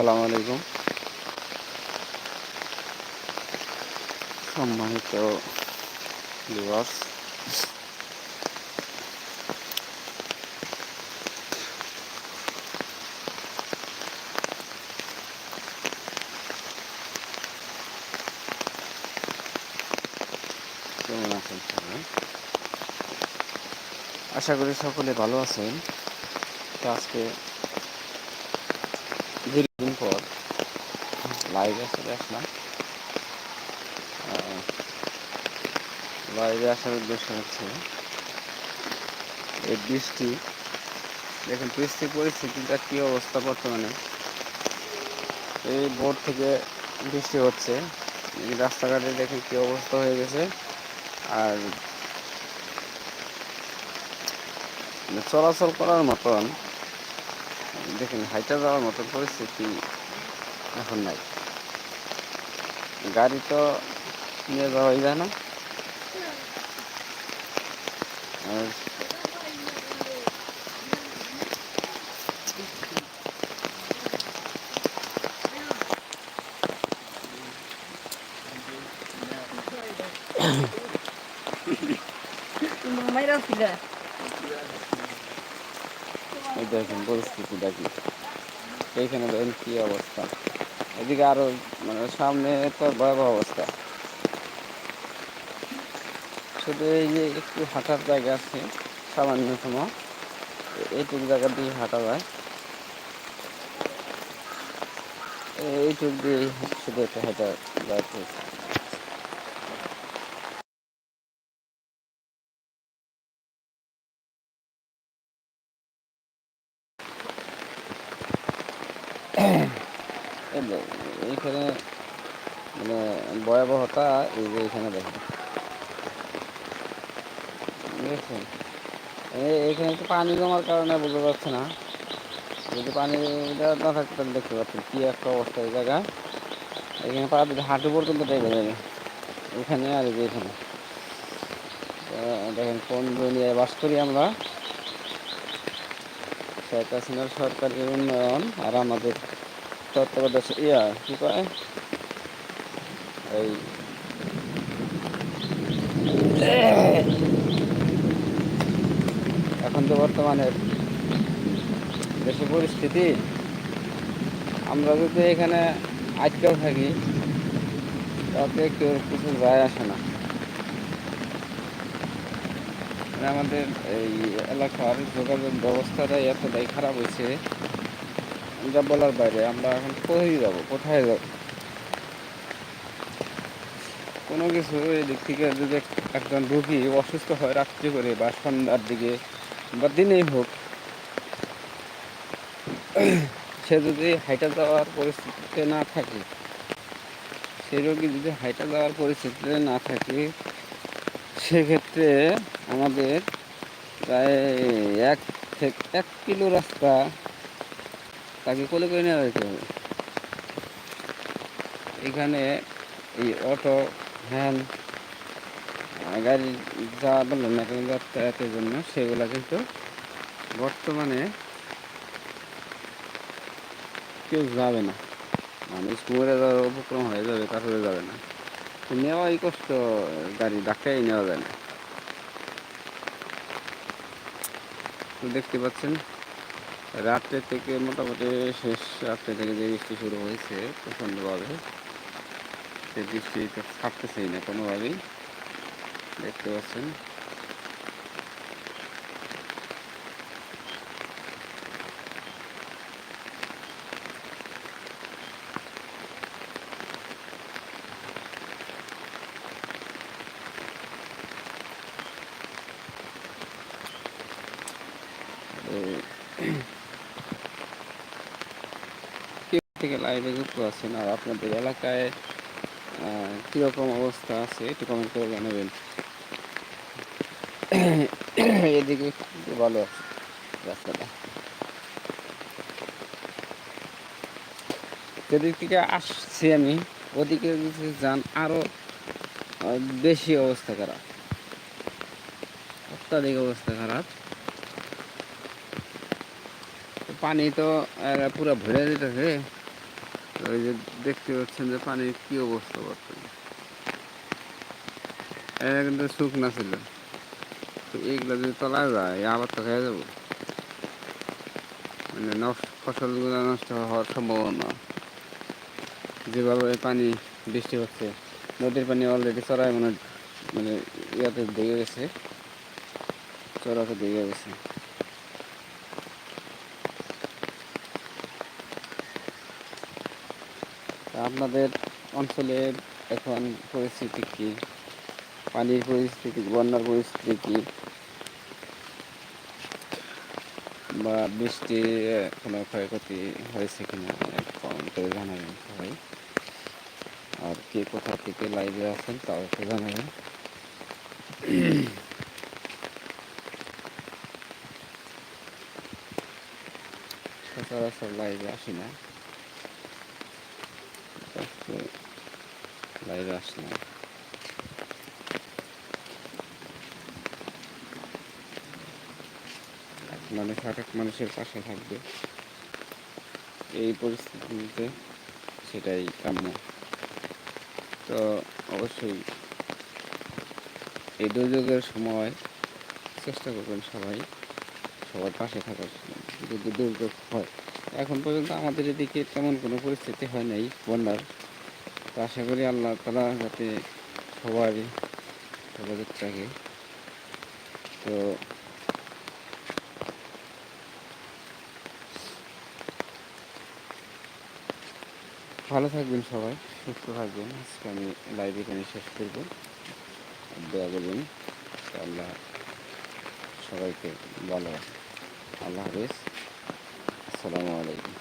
আসসালামু আলাইকুম। সম্মানিত দিবস কেমন আছেন আশা করি সকলে ভালো আছেন। আজকে দীর্ঘদিন পর লাইভে চলে আসলাম লাইভে আসার উদ্দেশ্য হচ্ছে, এই বৃষ্টি, দেখুন বৃষ্টি পরিস্থিতিটা কী অবস্থা বর্তমানে? এই ভোর থেকে বৃষ্টি হচ্ছে রাস্তাঘাটে দেখুন কী অবস্থা হয়ে গেছে, আর মানে চলাচল করার মতন, দেখুন হাইটা যাওয়ার মতন পরিস্থিতি এখন নাই। গাড়ি তো নিয়ে যাওয়াই যায় না। দেখেন পরিস্থিতিটা কি এইখানে দেখেন কি অবস্থা। এদিকে আরও মানে সামনে তো ভয়াবহ অবস্থা। শুধু এই যে একটু হাঁটার জায়গা আছে, সামান্যতম। এইটুকু জায়গা দিয়ে হাঁটা যায়। এইটুক দিয়ে শুধু একটা হাঁটা যাচ্ছে এই যে এইখানে মানে ভয়াবহতা এই যে এখানে দেখেন। বুঝেছেন এই- এইখানে একটু পানি জমার কারণে বুঝতে যাচ্ছে না। যদি পানি না থাকতো তাহলে দেখতে পাচ্ছেন কি একটা অবস্থা এই জায়গা এখানে পা দিতে হাঁটু পর্যন্ত টেকে যাবে। এখানে আর যে এখানে দেখেন কোন দুনিয়ায় বাস করি আমরা? শেখ হাসিনার সরকারি উন্নয়ন আর আমাদের তত্ত্বাবধায়ক ইয়া কি কয় এই এখন তো বর্তমানে দেশের পরিস্থিতি আমরা যদি এখানে আটকেও থাকি তাতে কেউ কিছু যায় আসে না আমাদের এই এলাকার যোগাযোগ ব্যবস্থাটা এতটাই খারাপ হয়েছে যা বলার বাইরে, আমরা এখন কোথায় যাব? কোথায় যাব? কোনো কিছু এদিক থেকে যদি একজন রুগী অসুস্থ হয়, রাত্রি করে বা সন্ধ্যার দিকে বা দিনেই হোক, সে যদি হাইটা যাওয়ার পরিস্থিতিতে না থাকে, সে রোগী যদি হাইটা যাওয়ার পরিস্থিতিতে না থাকে, সেক্ষেত্রে আমাদের প্রায় এক থেকে এক কিলো রাস্তা তাকে কোলে করে নেওয়া যেতে হবে এখানে এই অটো, ভ্যান গাড়ি যা বললাম না কেন যাতায়াতের জন্য, সেগুলো কিন্তু বর্তমানে কেউ যাবে না। মানুষ মরে যাওয়ার উপক্রম হয়ে যাবে তারপরে যাবে না। নেওয়াই কষ্ট, গাড়ি ধাক্কাই নেওয়া যায় না। দেখতে পাচ্ছেন রাত্রে থেকে মোটামুটি শেষ রাত্রে থেকে যে বৃষ্টি শুরু হয়েছে প্রচণ্ডভাবে সে বৃষ্টি তো ছাড়তেছেই না কোনোভাবেই। দেখতে পাচ্ছেন তো কে থেকে লাইভে যুক্ত আছেন আর আপনাদের এলাকায় কীরকম অবস্থা আছে একটু কমেন্ট করে জানাবেন। এদিকে একটু ভালো আছে রাস্তাটা। যেদিক থেকে আসছি আমি, ওদিকে যান, আরও বেশি অবস্থা খারাপ। অত্যাধিক অবস্থা খারাপ। পানি তো পুরো ভরে যেতেছে। ওই যে দেখতে পাচ্ছেন যে পানির কি অবস্থা বর্তমানে। এটা কিন্তু শুকনা ছিল। তো এইগুলো যদি তলায় যায়, আবার তো খেয়ে যাব। মানে নষ্ট ফসলগুলো নষ্ট হওয়ার সম্ভাবনা। যেভাবে পানি বৃষ্টি হচ্ছে, নদীর পানি অলরেডি চড়ায় মানে মানে ইয়াতে দিয়ে গেছে। চড়াতে দিয়ে গেছে। আপনাদের অঞ্চলের এখন পরিস্থিতি কি? পানির পরিস্থিতি, বন্যার পরিস্থিতি কি? বা বৃষ্টি কোনো ক্ষয়ক্ষতি হয়েছে কিনা কমেন্ট জানাবেন সবাই। আর কে কোথা থেকে লাইভে আছেন তাও একটু জানাবেন। সচরাচর লাইভে আসি না। আজকে লাইভে আসলাম এক মানুষ আরেক মানুষের পাশে থাকবে। এই পরিস্থিতিতে সেটাই কাম্য। তো অবশ্যই এই দুর্যোগের সময় চেষ্টা করবেন সবাই, সবার পাশে থাকার যদি দুর্যোগ হয়। এখন পর্যন্ত আমাদের এদিকে তেমন কোনো পরিস্থিতি হয় নাই, বন্যার তো আশা করি আল্লাহ তালা যাতে সবারই যোগাযোগ থাকে তো ভালো থাকবেন সবাই, সুস্থ থাকবেন। আজকে আমি লাইভ এখানে শেষ করব। দোয়া করবেন আল্লাহ সবাইকে ভালো আল্লাহ হাফিজ। আসসালামু আলাইকুম।